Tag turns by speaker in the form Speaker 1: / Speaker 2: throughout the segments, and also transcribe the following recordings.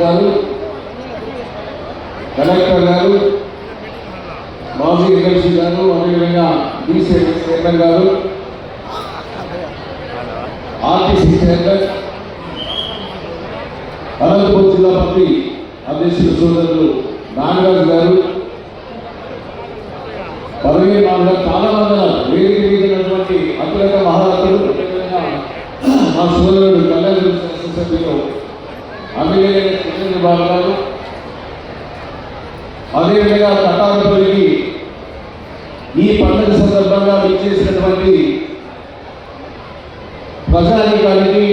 Speaker 1: గారు కలెక్టర్ గారు మాజీ ఎమ్మెల్సీ గారు అదేవిధంగా డీసీ చైర్మన్ గారు ఆర్టీసీ చైర్మన్ అనంతపురం జిల్లా పార్టీ అధ్యక్షులు సోదరులు నాగరాజు గారు పదవి నాలుగు చాలా మంది ఉన్నారు. వేదిక మీద ఉన్నటువంటి అత్యున్నత మహారాజులు మా సోదరుడు కళ్యాణ సభ్యులు అమ్మిలేని కృష్ణ బాబు గారు అదేవిధంగా కటారపల్లికి ఈ పండుగ సందర్భంగా విచ్చేసినటువంటి ప్రజాధికారికి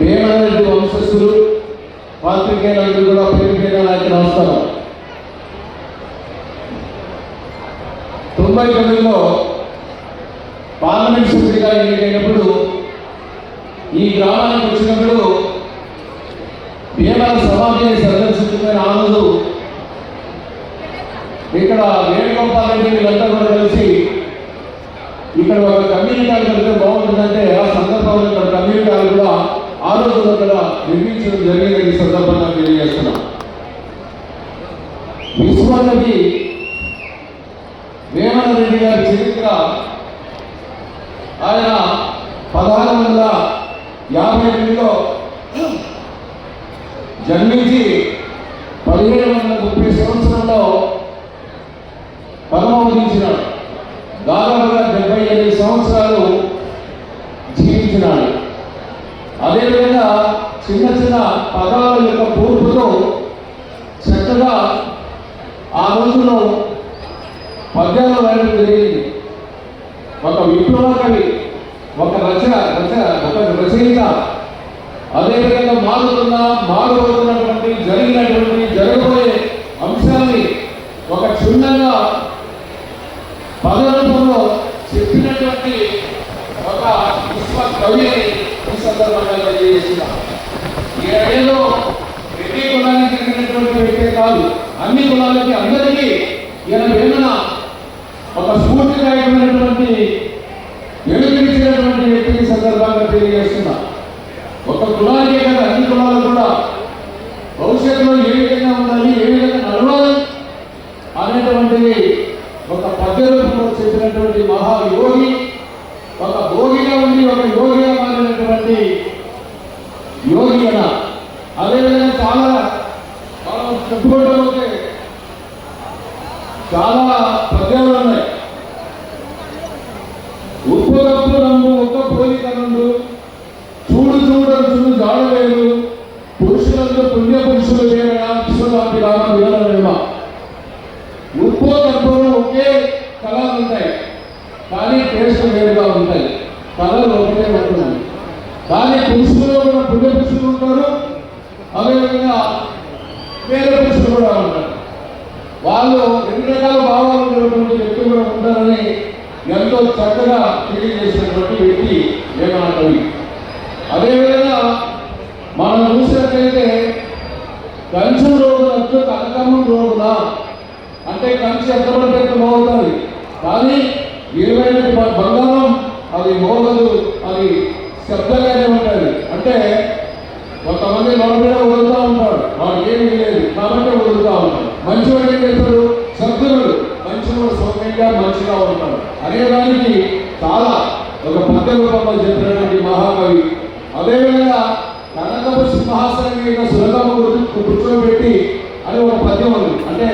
Speaker 1: భీమారెడ్డి వంశస్థులు పాత్రికేయులందరూ కూడా పేరు నాకు నమస్కారం. తొంభై తొమ్మిదిలో పార్లమెంట్ సభ్యుడిగా ఎన్నికైనప్పుడు ఈ గ్రామానికి వచ్చినప్పుడు భీమల సమాధిని సందర్శించుకునే ఆ రోజు ఇక్కడ వేణుగోపాల్ రెడ్డి వీళ్ళంతా కూడా కలిసి ఇక్కడ ఒక కమ్యూనిటీ హాల్ కడితే బాగుంటుందంటే ఆ సందర్భంలో ఇక్కడ కమ్యూనిటీ కూడా ఆ రోజు అక్కడ నిర్మించడం జరిగింది ఈ సందర్భంగా తెలియజేస్తున్నాం. విశ్వాలకి వేమన రెడ్డి గారి చరిత్ర ముప్పై సంవత్సరంలో పరమవధించినాడు దాదాపుగా డెబ్బై ఎనిమిది సంవత్సరాలు జీవించినాడు. అదేవిధంగా చిన్న చిన్న పదాల యొక్క కూర్పుతో చక్కగా ఆ రోజులో పద్యాలు రాయడం జరిగింది. ఒక విప్లవ కవి ఒక రచ రచ ఒక రచయిత అదేవిధంగా మారుతున్న మారుతున్నటువంటి జరిగినటువంటి జరగబోయే అంశాన్ని ఒక క్షుణ్ణంగా పదరూపంలో చెప్పినటువంటి ఒక విశ్వ కవిని ఈ సందర్భంగా తెలియజేసిన ఈ అడవిలో ప్రతి కులానికి చెందినటువంటి వ్యక్తే కాదు అన్ని కులాలకి అందరికీ ఈయన వేదన ఒక స్ఫూర్తిదాయకమైనటువంటి వెలుగునిచ్చినటువంటి వ్యక్తిని సందర్భంగా తెలియజేస్తున్నా ఒక కులానికే కదా అన్ని కులాలు కూడా భవిష్యత్తులో ఏ విధంగా ఉండాలి ఏ విధంగా నడవాలి అనేటువంటిది ఒక పద్య చేసినటువంటి మహాయోగి ఒక భోగిగా ఉండి ఒక యోగిగా మారినటువంటి యోగి అన అదేవిధంగా చాలా మనం చెప్పుకోవడం చాలా పద్యాలు ఉన్నాయి. ఉప్పు ఉప్పుగప్పు రంగు ఒక్క పోలిక రంగు చూడు చూడరు చూడు జాడలేదు పురుషులందు పుణ్య పురుషులు వేరగా విశ్వనాథి రామ వీరవేమ ఉప్పు కప్పులు ఒకే కానీ టేస్ట్ వేరుగా ఉంటాయి. కలర్ ఒకటే ఉంటుంది. కానీ పురుషులు కూడా పుణ్య పురుషులు ఉంటారు. అదేవిధంగా వేరే పురుషులు కూడా ఉంటారు వాళ్ళు ఎన్ని రకాల భావాలు ఉన్నటువంటి వ్యక్తులు కూడా ఉంటారని ఎంతో చక్కగా తెలియజేసినటువంటి వ్యక్తి వేమన కవి అదేవిధంగా మనం చూసినట్లయితే కంచు రోగునట్టు కనకమ్మ రోగున అంటే కంచి ఎంతమంది ఎంత మోగుతుంది కానీ ఇరవై బంగారం అది మోగదు అది శబ్దంగానే ఉంటుంది అంటే కొంతమంది మన మీద వదులుతూ ఉంటాడు వాడు ఏమీ లేదు కాబట్టి వదులుతూ ఉంటాడు మంచివాడు ఏం చేస్తాడు సౌమ్యంగా మంచిగా ఉంటాడు అనేదానికి చాలా ఒక పద్య రూపంలో చెప్పినటువంటి మహాకవి. అదేవిధంగా కనకపు సింహాసనం మీద సులభము కూర్చోబెట్టి అని ఒక పద్యం ఉంది అంటే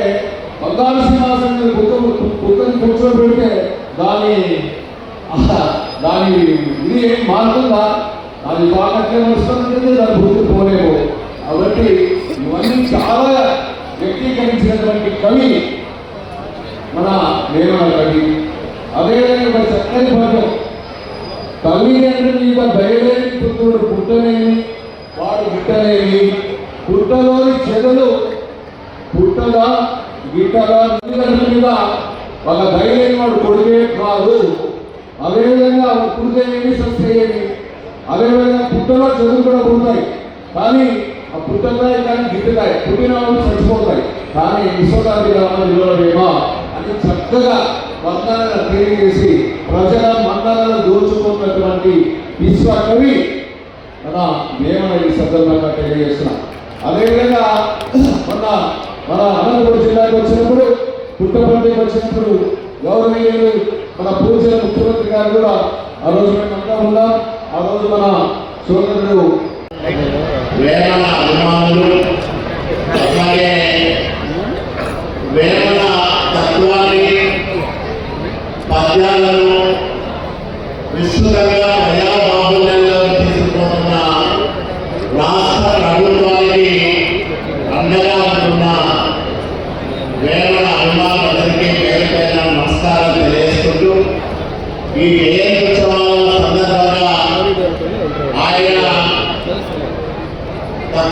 Speaker 1: బంగారు సింహాసనం మీద కుక్కను కూర్చోబెడితే దాని దాని ఇది ఏం మారుతుందా? అది తాకట్లే వస్తుందంటే దాని గుర్తు పోలేము కాబట్టి ఇవన్నీ చాలా వ్యక్తీకరించినటువంటి కవి మన వేమన కవి. అదేవిధంగా మరి చక్కని కవి అంటే మీద దయలేని పుత్రుడు పుట్టలేని వాడు గిట్టలేని పుట్టలోని చెదలు పుట్టగా గిట్టగా తల్లిదండ్రుల మీద ఒక దయలేని వాడు కొడుకే కాదు. అదేవిధంగా పుడితేనేమి సస్తేమి అదేవిధంగా పుట్టలో చెదులు కూడా ఉంటాయి కానీ పుట్టతాయి కానీ గిట్టుతాయి పుట్టిన వాళ్ళు చచ్చిపోతాయి. కానీ విశ్వదాది రామేమా అని చక్కగా వర్ణాలను తెలియజేసి ప్రజల మండలను దోచుకున్నటువంటి విశ్వకవి మన మేము ఈ సందర్భంగా తెలియజేస్తున్నాం. అదేవిధంగా మన మన అనంతపురం జిల్లాకు వచ్చినప్పుడు పుట్టపర్తికి వచ్చినప్పుడు గౌరవనీయులు మన పూజల ముఖ్యమంత్రి గారు కూడా ఆ రోజు మేము అంతా ఉన్నాం. ఆ రోజు మన సోదరుడు
Speaker 2: వేమన అభిమానులు అలాగే వేమన తత్వాన్ని పద్యాలను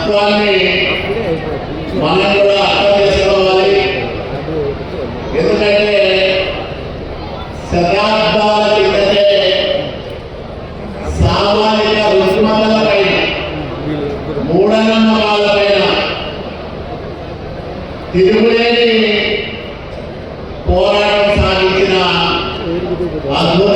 Speaker 2: తత్వాన్ని మనం కూడా అర్థం చేసుకోవాలి. ఎందుకంటే శతాబ్దాల కిందటే సామాజిక రుగ్మతల పైన మూఢనమ్మకాల పైన తిరుగులేని పోరాటం సాగించిన అద్భుత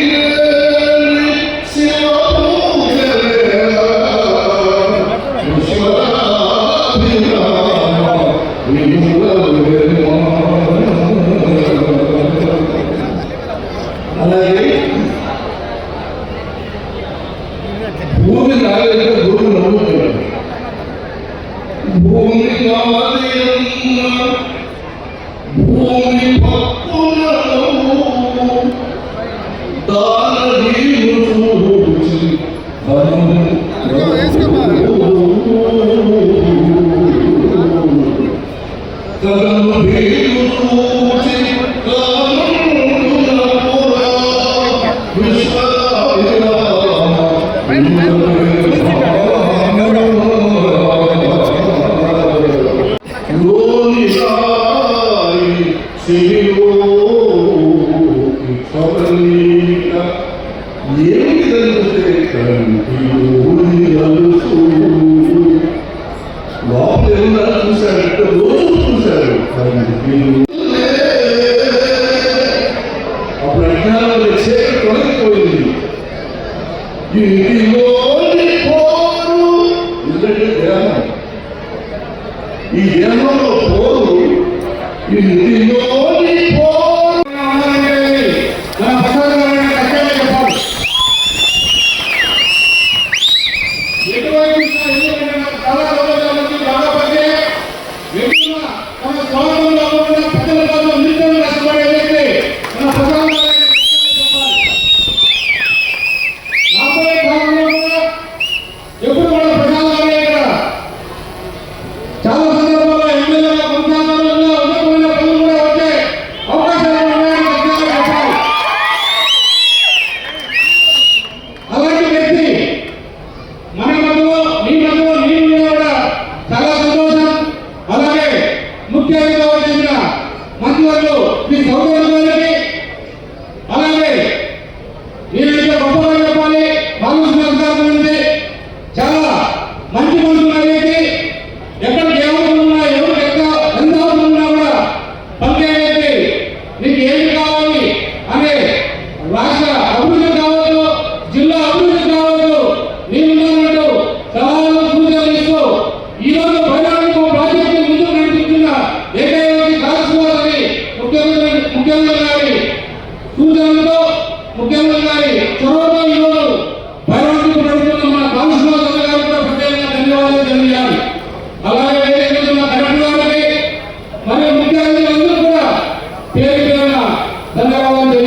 Speaker 1: Vamos lá. ధన్యవాదాలు.